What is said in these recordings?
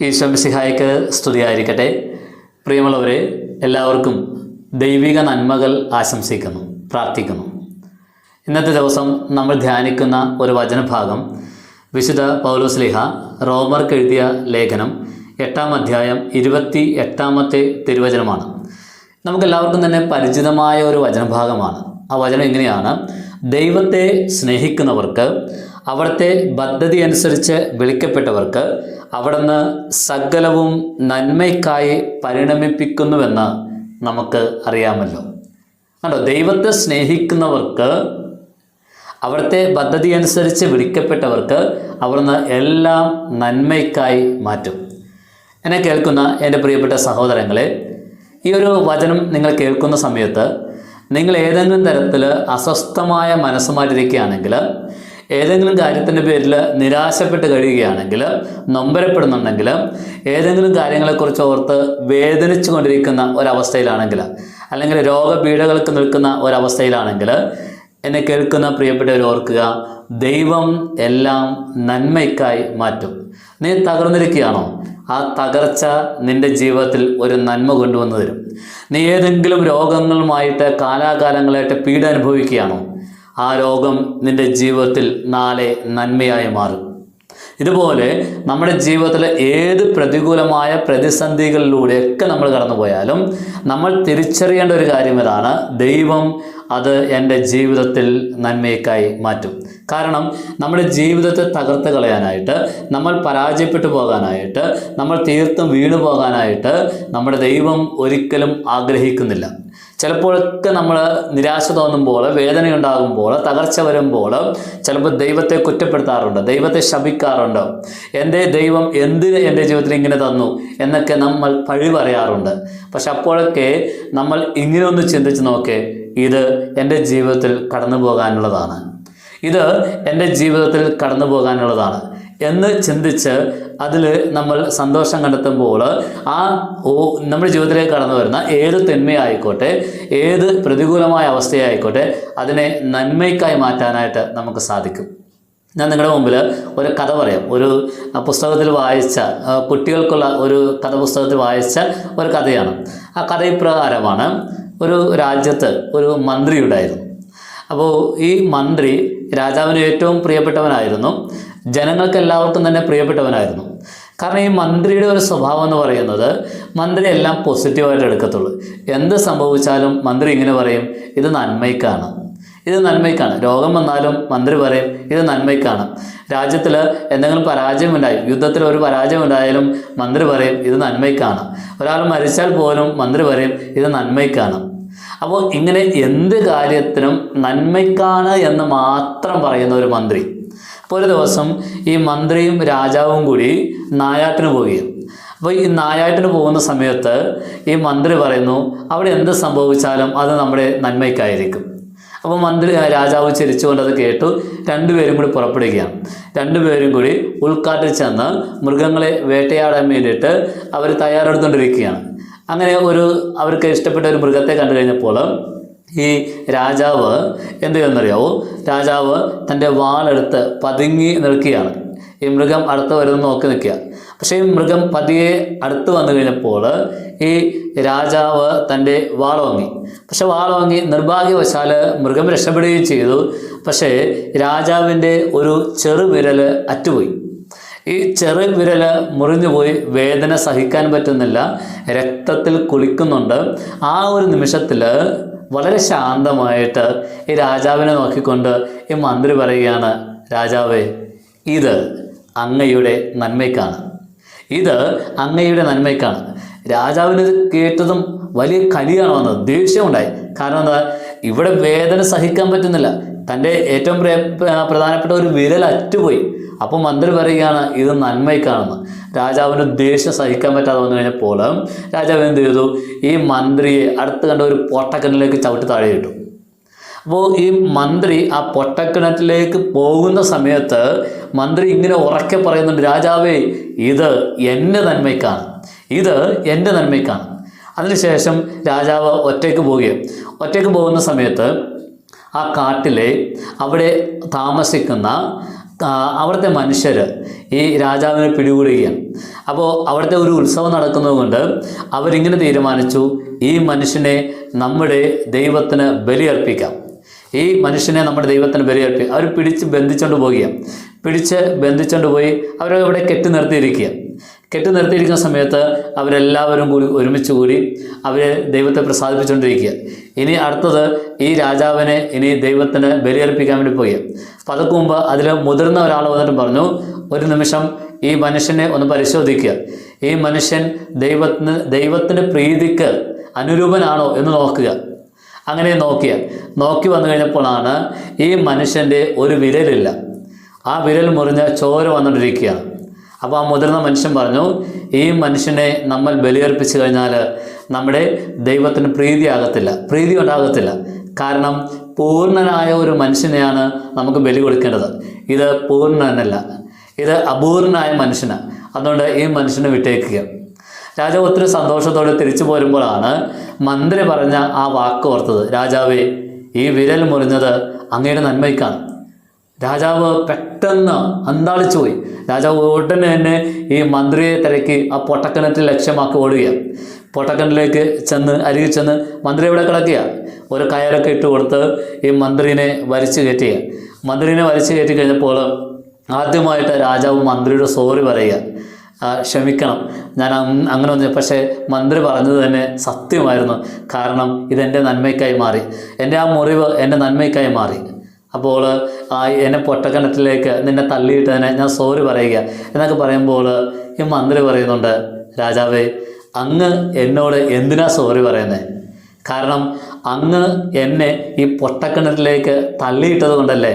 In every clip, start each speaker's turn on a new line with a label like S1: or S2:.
S1: ഈശ്വംസിഹായ്ക്ക് സ്തുതിയായിരിക്കട്ടെ. പ്രിയമുള്ളവരെ എല്ലാവർക്കും ദൈവിക നന്മകൾ ആശംസിക്കുന്നു പ്രാർത്ഥിക്കുന്നു. ഇന്നത്തെ ദിവസം നമ്മൾ ധ്യാനിക്കുന്ന ഒരു വചനഭാഗം വിശുദ്ധ പൗലോസ്ലിഹ റോമർക്ക് എഴുതിയ ലേഖനം എട്ടാം അധ്യായം ഇരുപത്തി എട്ടാമത്തെ തിരുവചനമാണ്. നമുക്കെല്ലാവർക്കും തന്നെ പരിചിതമായ ഒരു വചനഭാഗമാണ്. ആ വചനം എങ്ങനെയാണ്? ദൈവത്തെ സ്നേഹിക്കുന്നവർക്ക് അവിടുത്തെ പദ്ധതി അനുസരിച്ച് വിളിക്കപ്പെട്ടവർക്ക് അവിടുന്ന് സകലവും നന്മയ്ക്കായി പരിണമിപ്പിക്കുന്നുവെന്ന് നമുക്ക് അറിയാമല്ലോ. കണ്ടോ ദൈവത്തെ സ്നേഹിക്കുന്നവർക്ക് അവിടുത്തെ പദ്ധതി അനുസരിച്ച് വിളിക്കപ്പെട്ടവർക്ക് അവിടുന്ന് എല്ലാം നന്മയ്ക്കായി മാറ്റും. എന്നെ കേൾക്കുന്ന എന്റെ പ്രിയപ്പെട്ട സഹോദരങ്ങളെ ഈ ഒരു വചനം നിങ്ങൾ കേൾക്കുന്ന സമയത്ത് നിങ്ങൾ ഏതെങ്കിലും തരത്തിൽ അസ്വസ്ഥമായ മനസ്സുമായിട്ടിരിക്കുകയാണെങ്കിൽ ഏതെങ്കിലും കാര്യത്തിന്റെ പേരിൽ നിരാശപ്പെട്ട് കഴിയുകയാണെങ്കിൽ നൊമ്പരപ്പെടുന്നുണ്ടെങ്കിൽ ഏതെങ്കിലും കാര്യങ്ങളെക്കുറിച്ച് ഓർത്ത് വേദനിച്ചു കൊണ്ടിരിക്കുന്ന ഒരവസ്ഥയിലാണെങ്കിൽ അല്ലെങ്കിൽ രോഗപീഠകൾക്ക് നിൽക്കുന്ന ഒരവസ്ഥയിലാണെങ്കിൽ എന്നെ കേൾക്കുന്ന പ്രിയപ്പെട്ടവർ ഓർക്കുക ദൈവം എല്ലാം നന്മയ്ക്കായി മാറ്റും. നീ തകർന്നിരിക്കുകയാണോ? ആ തകർച്ച നിന്റെ ജീവിതത്തിൽ ഒരു നന്മ കൊണ്ടുവന്നു തരും. നീ ഏതെങ്കിലും രോഗങ്ങളുമായിട്ട് കാലാകാലങ്ങളായിട്ട് പീഡ അനുഭവിക്കുകയാണോ? ആ രോഗം നിന്റെ ജീവിതത്തിൽ നാളെ നന്മയായി മാറും. ഇതുപോലെ നമ്മുടെ ജീവിതത്തിലെ ഏത് പ്രതികൂലമായ പ്രതിസന്ധികളിലൂടെയൊക്കെ നമ്മൾ കടന്നു പോയാലും നമ്മൾ തിരിച്ചറിയേണ്ട ഒരു കാര്യം ഇതാണ്. ദൈവം അത് എന്റെ ജീവിതത്തിൽ നന്മയ്ക്കായി മാറ്റും. കാരണം നമ്മുടെ ജീവിതത്തെ തകർത്ത് കളയാനായിട്ട് നമ്മൾ പരാജയപ്പെട്ടു പോകാനായിട്ട് നമ്മൾ തീർത്തും വീണു പോകാനായിട്ട് നമ്മുടെ ദൈവം ഒരിക്കലും ആഗ്രഹിക്കുന്നില്ല. ചിലപ്പോഴൊക്കെ നമ്മൾ നിരാശ തോന്നുമ്പോൾ വേദനയുണ്ടാകുമ്പോൾ തകർച്ച വരുമ്പോൾ ചിലപ്പോൾ ദൈവത്തെ കുറ്റപ്പെടുത്താറുണ്ട് ദൈവത്തെ ശപിക്കാറുണ്ട്. എന്റെ ദൈവം എന്തിന് എന്റെ ജീവിതത്തിൽ ഇങ്ങനെ തന്നു എന്നൊക്കെ നമ്മൾ പഴി പറയാറുണ്ട്. പക്ഷെ അപ്പോഴൊക്കെ നമ്മൾ ഇങ്ങനെ ഒന്ന് ചിന്തിച്ച് നോക്കേ ഇത് എന്റെ ജീവിതത്തിൽ കടന്നു പോകാനുള്ളതാണ് ഇത് എന്റെ ജീവിതത്തിൽ കടന്നു പോകാനുള്ളതാണ് എന്ന് ചിന്തിച്ച് അതിൽ നമ്മൾ സന്തോഷം കണ്ടെത്തുമ്പോൾ ആ ഓ നമ്മുടെ ജീവിതത്തിലേക്ക് കടന്നു വരുന്ന ഏത് തിന്മയായിക്കോട്ടെ ഏത് പ്രതികൂലമായ അവസ്ഥയായിക്കോട്ടെ അതിനെ നന്മയ്ക്കായി മാറ്റാനായിട്ട് നമുക്ക് സാധിക്കും. ഞാൻ നിങ്ങളുടെ മുമ്പിൽ ഒരു കഥ പറയാം. ഒരു പുസ്തകത്തിൽ വായിച്ച കുട്ടികൾക്കുള്ള ഒരു കഥ പുസ്തകത്തിൽ വായിച്ച ഒരു കഥയാണ്. ആ കഥ ഇപ്രകാരമാണ്. ഒരു രാജ്യത്ത് ഒരു മന്ത്രി ഉണ്ടായിരുന്നു. അപ്പോൾ ഈ മന്ത്രി രാജാവിന് ഏറ്റവും പ്രിയപ്പെട്ടവനായിരുന്നു. ജനങ്ങൾക്ക് എല്ലാവർക്കും തന്നെ പ്രിയപ്പെട്ടവനായിരുന്നു. കാരണം ഈ മന്ത്രിയുടെ ഒരു സ്വഭാവം എന്ന് പറയുന്നത് മന്ത്രി എല്ലാം പോസിറ്റീവായിട്ട് എടുക്കത്തുള്ളൂ. എന്ത് സംഭവിച്ചാലും മന്ത്രി ഇങ്ങനെ പറയും ഇത് നന്മയ്ക്കാണ്. ഇത് നന്മയ്ക്കാണ്. രോഗം വന്നാലും മന്ത്രി പറയും ഇത് നന്മയ്ക്കാണ്. രാജ്യത്തിൽ എന്തെങ്കിലും പരാജയം ഉണ്ടായി യുദ്ധത്തിൽ ഒരു പരാജയം ഉണ്ടായാലും മന്ത്രി പറയും ഇത് നന്മയ്ക്കാണ്. ഒരാൾ മരിച്ചാൽ പോലും മന്ത്രി പറയും ഇത് നന്മയ്ക്കാണ്. അപ്പോൾ ഇങ്ങനെ എന്ത് കാര്യത്തിനും നന്മയ്ക്കാണ് എന്ന് മാത്രം പറയുന്ന ഒരു മന്ത്രി ഒരു ദിവസം ഈ മന്ത്രിയും രാജാവും കൂടി നായാട്ടിന് പോവുകയും. അപ്പോൾ ഈ നായാട്ടിന് പോകുന്ന സമയത്ത് ഈ മന്ത്രി പറയുന്നു അവിടെ എന്ത് സംഭവിച്ചാലും അത് നമ്മുടെ നന്മയ്ക്കായിരിക്കും. അപ്പോൾ മന്ത്രി രാജാവ് ചിരിച്ചുകൊണ്ട് അത് കേട്ടു. രണ്ടുപേരും കൂടി പുറപ്പെടുകയാണ്. രണ്ടുപേരും കൂടി ഉൾക്കാട്ടിൽ ചെന്ന് മൃഗങ്ങളെ വേട്ടയാടാൻ വേണ്ടിയിട്ട് അവർ തയ്യാറെടുത്തുകൊണ്ടിരിക്കുകയാണ് അങ്ങനെ ഒരു അവർക്ക് ഇഷ്ടപ്പെട്ട ഒരു മൃഗത്തെ കണ്ടു കഴിഞ്ഞപ്പോൾ ഈ രാജാവ് എന്ത് ചെയ്യുന്നറിയാവോ രാജാവ് തന്റെ വാളെടുത്ത് പതുങ്ങി നിൽക്കുകയാണ്. ഈ മൃഗം അടുത്ത് വരുന്ന നോക്കി നിൽക്കുക. പക്ഷേ ഈ മൃഗം പതിയെ അടുത്ത് വന്നു കഴിഞ്ഞപ്പോൾ ഈ രാജാവ് തന്റെ വാളോങ്ങി പക്ഷെ വാളോങ്ങി നിർഭാഗ്യവശാൽ മൃഗം രക്ഷപ്പെടുകയും ചെയ്തു. പക്ഷേ രാജാവിന്റെ ഒരു ചെറുവിരൽ അറ്റുപോയി. ഈ ചെറു വിരൽ മുറിഞ്ഞുപോയി വേദന സഹിക്കാൻ പറ്റുന്നില്ല. രക്തത്തിൽ കുളിക്കുന്നുണ്ട്. ആ ഒരു നിമിഷത്തിൽ വളരെ ശാന്തമായിട്ട് ഈ രാജാവിനെ നോക്കിക്കൊണ്ട് ഈ മന്ത്രി പറയുകയാണ് രാജാവേ ഇത് അങ്ങയുടെ നന്മയ്ക്കാണ്. ഇത് അങ്ങയുടെ നന്മയ്ക്കാണ്. രാജാവിന് ഇത് കേട്ടതും വലിയ കലിയാണ് വന്നത് ദേഷ്യമുണ്ടായി കാരണം എന്താ ഇവിടെ വേദന സഹിക്കാൻ പറ്റുന്നില്ല. തന്റെ ഏറ്റവും പ്രിയ പ്രധാനപ്പെട്ട ഒരു വിരൽ അറ്റുപോയി. അപ്പോൾ മന്ത്രി പറയുകയാണ് ഇത് നന്മയ്ക്കാണെന്ന്. രാജാവിന് ദേഷ്യം സഹിക്കാൻ പറ്റാതെ വന്നു കഴിഞ്ഞപ്പോൾ രാജാവ് എന്ത് ചെയ്തു? ഈ മന്ത്രിയെ അടുത്ത് കണ്ട ഒരു പൊട്ടക്കിണറ്റിലേക്ക് ചവിട്ടി താഴെ ഇട്ടു. അപ്പോൾ ഈ മന്ത്രി ആ പൊട്ടക്കിണറ്റിലേക്ക് പോകുന്ന സമയത്ത് മന്ത്രി ഇങ്ങനെ ഉറക്കെ പറയുന്നുണ്ട് രാജാവേ ഇത് എന്റെ നന്മയ്ക്കാണ്. ഇത് എന്റെ നന്മയ്ക്കാണ്. അതിനുശേഷം രാജാവ് ഒറ്റയ്ക്ക് പോവുകയും ഒറ്റയ്ക്ക് പോകുന്ന സമയത്ത് ആ കാട്ടിലെ അവിടെ താമസിക്കുന്ന അവിടുത്തെ മനുഷ്യർ ഈ രാജാവിനെ പിടികൂടുകയാണ്. അപ്പോൾ അവിടുത്തെ ഒരു ഉത്സവം നടക്കുന്നതുകൊണ്ട് അവരിങ്ങനെ തീരുമാനിച്ചു ഈ മനുഷ്യനെ നമ്മുടെ ദൈവത്തിന് ബലിയർപ്പിക്കാം. ഈ മനുഷ്യനെ നമ്മുടെ ദൈവത്തിന് ബലിയർപ്പി. അവർ പിടിച്ച് ബന്ധിച്ചുകൊണ്ട് പോവുകയാണ് പിടിച്ച് ബന്ധിച്ചുകൊണ്ട് പോയി അവരെ ഇവിടെ കെട്ടി നിർത്തിയിരിക്കുക കെട്ടി നിർത്തിയിരിക്കുന്ന സമയത്ത് അവരെല്ലാവരും കൂടി ഒരുമിച്ച് കൂടി അവരെ ദൈവത്തെ പ്രസാദിപ്പിച്ചുകൊണ്ടിരിക്കുക ഇനി അടുത്തത് ഈ രാജാവിനെ ഇനി ദൈവത്തിന് ബലിയർപ്പിക്കാൻ വേണ്ടി പോയി അപ്പം അതൊക്കെ മുമ്പ് അതിൽ മുതിർന്ന ഒരാൾ വന്നിട്ട് പറഞ്ഞു ഒരു നിമിഷം ഈ മനുഷ്യനെ ഒന്ന് പരിശോധിക്കുക ഈ മനുഷ്യൻ ദൈവത്തിന് ദൈവത്തിന്റെ പ്രീതിക്ക് അനുരൂപനാണോ എന്ന് നോക്കുക. അങ്ങനെ നോക്കിയ നോക്കി വന്നു കഴിഞ്ഞപ്പോഴാണ് ഈ മനുഷ്യന്റെ ഒരു വിരലില്ല. ആ വിരൽ മുറിഞ്ഞ് ചോര വന്നുകൊണ്ടിരിക്കുകയാണ് അപ്പോൾ ആ മുതിർന്ന മനുഷ്യൻ പറഞ്ഞു ഈ മനുഷ്യനെ നമ്മൾ ബലിയർപ്പിച്ചു കഴിഞ്ഞാൽ നമ്മുടെ ദൈവത്തിന് പ്രീതിയാകത്തില്ല പ്രീതി ഉണ്ടാകത്തില്ല. കാരണം പൂർണനായ ഒരു മനുഷ്യനെയാണ് നമുക്ക് ബലി കൊടുക്കേണ്ടത്. ഇത് പൂർണനല്ല ഇത് അപൂർണനായ മനുഷ്യനാണ് അതുകൊണ്ട് ഈ മനുഷ്യനെ വിട്ടേക്കുക. രാജാവ് ഒത്തിരി സന്തോഷത്തോടെ തിരിച്ചു പോരുമ്പോഴാണ് മന്ത്രി പറഞ്ഞ ആ വാക്ക് ഓർത്തത് രാജാവേ ഈ വിരൽ മുറിഞ്ഞത് അങ്ങയുടെ നന്മയ്ക്കാണ്. രാജാവ് പെട്ടെന്ന് അന്താളിച്ചു പോയി. രാജാവ് ഉടനെ തന്നെ ഈ മന്ത്രിയെ തിരക്കി ആ പൊട്ടക്കിണറ്റിൽ ലക്ഷ്യമാക്കി ഓടുകയാണ്. പൊട്ടക്കിണറ്റിലേക്ക് ചെന്ന് അരികിൽ ചെന്ന് മന്ത്രി ഇവിടെ കിടക്കുക ഒരു കയറൊക്കെ ഇട്ട് കൊടുത്ത് ഈ മന്ത്രിനെ വലിച്ചു കയറ്റുക. മന്ത്രിനെ വലിച്ചു കയറ്റി കഴിഞ്ഞപ്പോൾ ആദ്യമായിട്ട് രാജാവ് മന്ത്രിയുടെ സോറി പറയുക. ക്ഷമിക്കണം. ഞാൻ അങ്ങനെ ഒന്ന് പക്ഷേ മന്ത്രി പറഞ്ഞത് തന്നെ സത്യമായിരുന്നു. കാരണം ഇതെന്റെ നന്മയ്ക്കായി മാറി. എന്റെ ആ മുറിവ് എന്റെ നന്മയ്ക്കായി മാറി. അപ്പോൾ എന്നെ പൊട്ടക്കണത്തിലേക്ക് നിന്നെ തള്ളിയിട്ടതിനെ ഞാൻ സോറി പറയുക. എന്നൊക്കെ പറയുമ്പോൾ ഈ മന്ത്രി പറയുന്നുണ്ട് രാജാവേ അങ്ങ് എന്നോട് എന്തിനാ സോറി പറയുന്നത് കാരണം അങ്ങ് എന്നെ ഈ പൊട്ടക്കിണറ്റിലേക്ക് തള്ളിയിട്ടത് കൊണ്ടല്ലേ?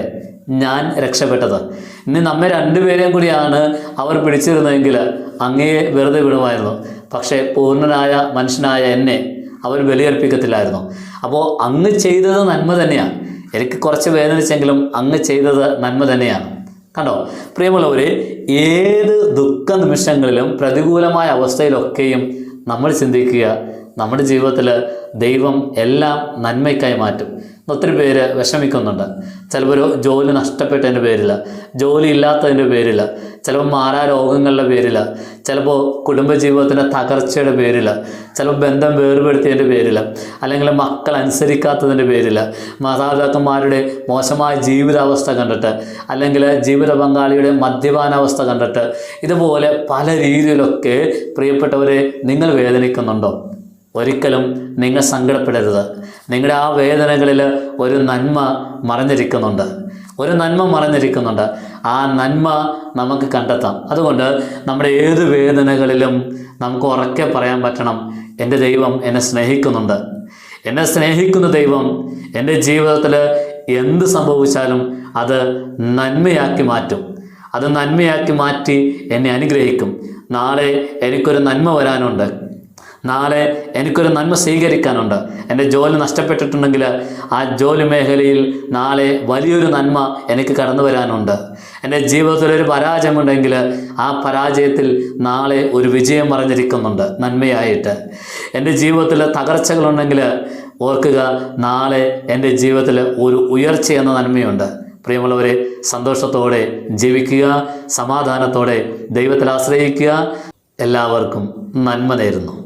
S1: ഞാൻ രക്ഷപ്പെട്ടത്. ഇനി നമ്മെ രണ്ടുപേരെയും കൂടിയാണ് അവർ പിടിച്ചിരുന്നതെങ്കിൽ അങ്ങയെ വെറുതെ വിടുമായിരുന്നു. പക്ഷേ പൂർണനായ മനുഷ്യനായ എന്നെ അവർ ബലിയർപ്പിക്കത്തില്ലായിരുന്നു. അപ്പോൾ അങ്ങ് ചെയ്തത് നന്മ തന്നെയാണ് എനിക്ക് കുറച്ച് വേദനിച്ചെങ്കിലും അങ്ങ് ചെയ്തത് നന്മ തന്നെയാണ്. കണ്ടോ? പ്രിയമുള്ളവർ ഏത് ദുഃഖ നിമിഷങ്ങളിലും പ്രതികൂലമായ അവസ്ഥയിലൊക്കെയും നമ്മൾ ചിന്തിക്കുക. നമ്മുടെ ജീവിതത്തിൽ ദൈവം എല്ലാം നന്മയ്ക്കായി മാറ്റും. ഒത്തിരി പേര് വിഷമിക്കുന്നുണ്ട്. ചിലപ്പോൾ ജോലി നഷ്ടപ്പെട്ടതിന്റെ പേരിൽ ജോലി ഇല്ലാത്തതിന്റെ പേരിൽ ചിലപ്പോൾ മാറാ രോഗങ്ങളുടെ പേരിൽ ചിലപ്പോൾ കുടുംബജീവിതത്തിന്റെ തകർച്ചയുടെ പേരിൽ ചിലപ്പോൾ ബന്ധം വേർപെടുത്തിയതിന്റെ പേരിൽ അല്ലെങ്കിൽ മക്കൾ അനുസരിക്കാത്തതിന്റെ പേരിൽ മാതാപിതാക്കന്മാരുടെ മോശമായ ജീവിതാവസ്ഥ കണ്ടിട്ട് അല്ലെങ്കിൽ ജീവിത പങ്കാളിയുടെ മദ്യപാനാവസ്ഥ കണ്ടിട്ട് ഇതുപോലെ പല രീതിയിലൊക്കെ പ്രിയപ്പെട്ടവരെ നിങ്ങൾ വേദനിക്കുന്നുണ്ടോ? ഒരിക്കലും നിങ്ങൾ സങ്കടപ്പെടരുത്. നിങ്ങളുടെ ആ വേദനകളിൽ ഒരു നന്മ മറഞ്ഞിരിക്കുന്നുണ്ട്. ഒരു നന്മ മറഞ്ഞിരിക്കുന്നുണ്ട്. ആ നന്മ നമുക്ക് കണ്ടെത്താം. അതുകൊണ്ട് നമ്മുടെ ഏത് വേദനകളിലും നമുക്ക് ഉറക്കെ പറയാൻ പറ്റണം. എന്റെ ദൈവം എന്നെ സ്നേഹിക്കുന്നുണ്ട്. എന്നെ സ്നേഹിക്കുന്ന ദൈവം എന്റെ ജീവിതത്തിൽ എന്ത് സംഭവിച്ചാലും അത് നന്മയാക്കി മാറ്റും. അത് നന്മയാക്കി മാറ്റി എന്നെ അനുഗ്രഹിക്കും. നാളെ എനിക്കൊരു നന്മ വരാനുണ്ട്. നാളെ എനിക്കൊരു നന്മ സ്വീകരിക്കാനുണ്ട്. എന്റെ ജോലി നഷ്ടപ്പെട്ടിട്ടുണ്ടെങ്കിൽ ആ ജോലി മേഖലയിൽ നാളെ വലിയൊരു നന്മ എനിക്ക് കടന്നു വരാനുണ്ട്. എന്റെ ജീവിതത്തിൽ ഒരു പരാജയമുണ്ടെങ്കിൽ ആ പരാജയത്തിൽ നാളെ ഒരു വിജയം പറഞ്ഞിരിക്കുന്നുണ്ട്. നന്മയായിട്ട്. എന്റെ ജീവിതത്തിൽ തകർച്ചകളുണ്ടെങ്കിൽ ഓർക്കുക നാളെ എന്റെ ജീവിതത്തിൽ ഒരു ഉയർച്ച എന്ന നന്മയുണ്ട്. പ്രിയമുള്ളവരെ സന്തോഷത്തോടെ ജീവിക്കുക സമാധാനത്തോടെ ദൈവത്തിൽ ആശ്രയിക്കുക. എല്ലാവർക്കും നന്മ നേരുന്നു.